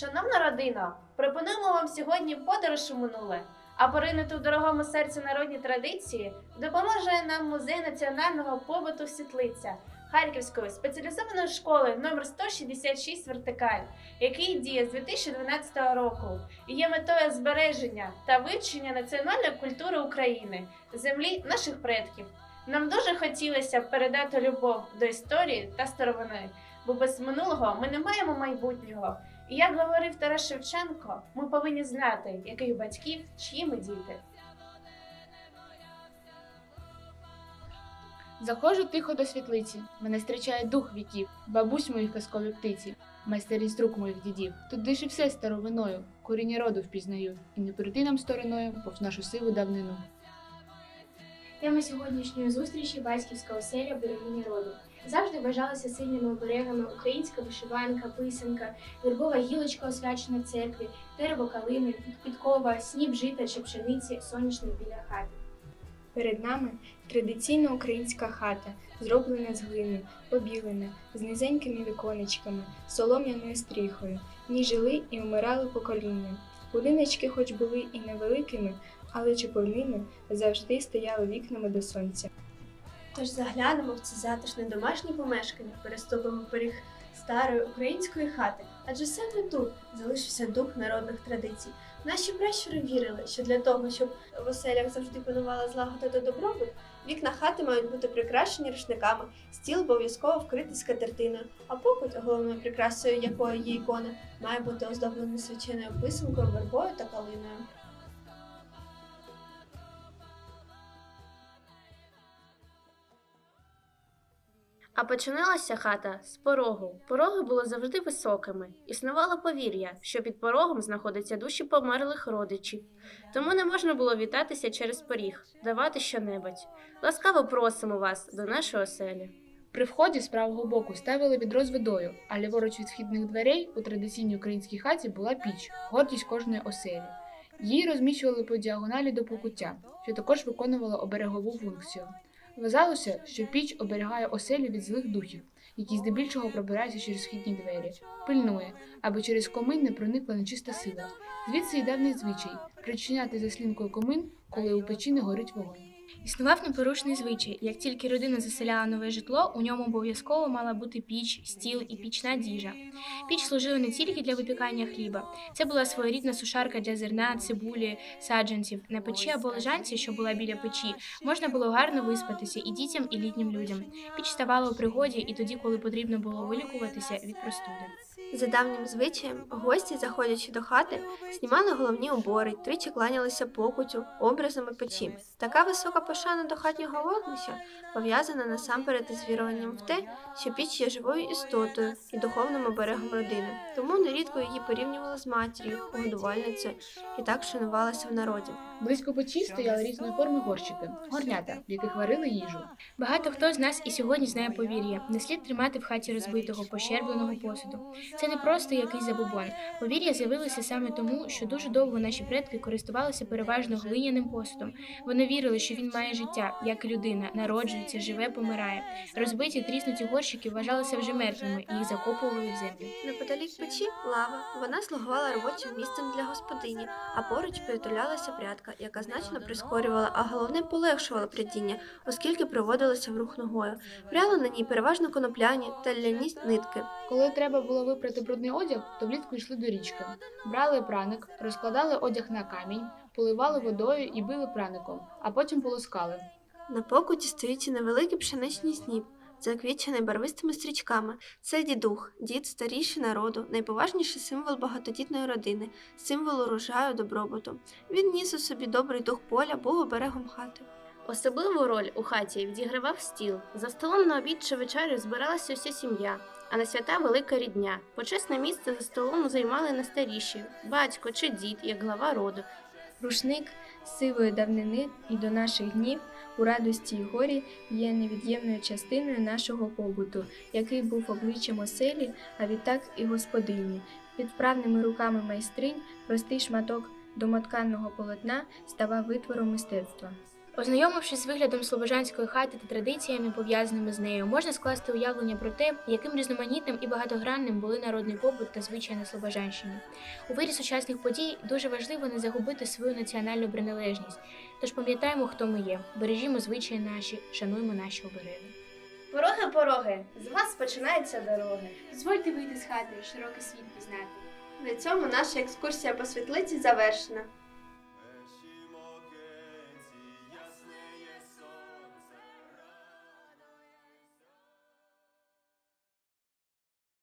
Шановна родина, пропонуємо вам сьогодні подорож у минуле. А поринути у дорогому серцю народні традиції допоможе нам музей національного побуту Світлиця Харківської спеціалізованої школи номер 166 Вертикаль, який діє з 2012 року і є метою збереження та вивчення національної культури України, землі наших предків. Нам дуже хотілося б передати любов до історії та старовини, бо без минулого ми не маємо майбутнього. І як говорив Тарас Шевченко, ми повинні знати, яких батьків, чиї ми діти. Заходжу тихо до світлиці, мене зустрічає дух віків, бабусь моїх казкові птиці, майстерність рук моїх дідів. Тут дише все старовиною, коріння роду впізнаю, і не прийти нам стороною повз нашу сиву давнину. Тема сьогоднішньої зустрічі батьківська оселя берегині роду. Завжди вважалася сильними оберегами українська вишиванка, писанка, вербова гілочка, освячена в церкві, дерево калини, підкова, сніп жита чи пшениці, сонячник біля хати. Перед нами традиційна українська хата, зроблена з глини, побілена, з низенькими віконечками, солом'яною стріхою. В ній жили і вмирали покоління. Будиночки, хоч були і невеликими, але чепурними завжди стояли вікнами до сонця. Тож заглянемо в це затишне домашнє помешкання, переступимо поріг старої української хати, адже саме тут залишився дух народних традицій. Наші пращури вірили, що для того, щоб в оселях завжди панувала злагода та добробут, вікна хати мають бути прикрашені рушниками, стіл обов'язково вкритий скатертиною, а покуть, головною прикрасою якої є ікона, має бути оздоблений свяченою писанкою, вербою та калиною. А починалася хата з порогу. Пороги були завжди високими. Існувало повір'я, що під порогом знаходяться душі померлих родичів. Тому не можна було вітатися через поріг, давати щонебудь. Ласкаво просимо вас до нашої оселі. При вході з правого боку ставили відро з водою, а ліворуч від вхідних дверей у традиційній українській хаті була піч, гордість кожної оселі. Її розміщували по діагоналі до покуття, що також виконувала оберегову функцію. Вважалося, що піч оберігає оселю від злих духів, які здебільшого пробираються через східні двері, пильнує, аби через комин не проникла нечиста сила. Звідси й давний звичай причиняти заслінкою комин, коли у печі не горить вогонь. Існував непорушний звичай. Як тільки родина заселяла нове житло, у ньому обов'язково мала бути піч, стіл і пічна діжа. Піч служила не тільки для випікання хліба, це була своєрідна сушарка для зерна, цибулі, саджанців. На печі або лежанці, що була біля печі, можна було гарно виспатися і дітям, і літнім людям. Піч ставала у пригоді і тоді, коли потрібно було вилікуватися від простуди. За давнім звичаєм, гості, заходячи до хати, знімали головні убори, тричі кланялися покутю, образами печі. Така висока пошана до хатнього вогнища пов'язана насамперед із віруванням в те, що піч є живою істотою і духовним оберегом родини. Тому нерідко її порівнювали з матір'ю, годувальницею і так шанувалася в народі. Близько печі стояли різної форми горщики, горнята, в яких варили їжу. Багато хто з нас і сьогодні знає повір'я. Не слід тримати в хаті розбитого, пощербленого посуду. Це не просто якийсь забобон. Повір'я з'явилося саме тому, що дуже довго наші предки користувалися переважно глиняним посудом. Вони вірили, що він має життя, як людина, народжується, живе, помирає. Розбиті тріснуті горщики вважалися вже мертвими, і їх закопували в землю. Неподалік печі лава. Вона слугувала робочим місцем для господині, а поруч притулялася прядка, яка значно прискорювала, а головне полегшувала прядіння, оскільки проводилася в рух ногою. Пряли на ній переважно конопляні та ляні нитки. Коли треба було випрати брудний одяг, то влітку йшли до річки. Брали праник, розкладали одяг на камінь, поливали водою і били праником, а потім полоскали. На покуті стоїть і невеликий пшеничний сніп, заквічений барвистими стрічками. Це дідух, дід старіший народу, найповажніший символ багатодітної родини, символ урожаю добробуту. Він ніс у собі добрий дух поля, був оберегом хати. Особливу роль у хаті відігравав стіл. За столом на обід чи вечерю збиралася вся сім'я, а на свята велика рідня. Почесне місце за столом займали найстаріші батько чи дід, як глава роду. Рушник сивої давнини і до наших днів у радості й горі є невід'ємною частиною нашого побуту, який був обличчям оселі, а відтак і господині. Під вправними руками майстринь простий шматок домотканного полотна ставав витвором мистецтва. Ознайомившись з виглядом слобожанської хати та традиціями, пов'язаними з нею, можна скласти уявлення про те, яким різноманітним і багатогранним були народний побут та звичаї на Слобожанщині. У вирі сучасних подій дуже важливо не загубити свою національну приналежність. Тож пам'ятаємо, хто ми є, бережімо звичаї наші, шануємо наші обереги. Пороги, пороги, з вас починаються дороги. Дозвольте вийти з хати, широкий світ пізнати. На цьому наша екскурсія по світлиці завершена.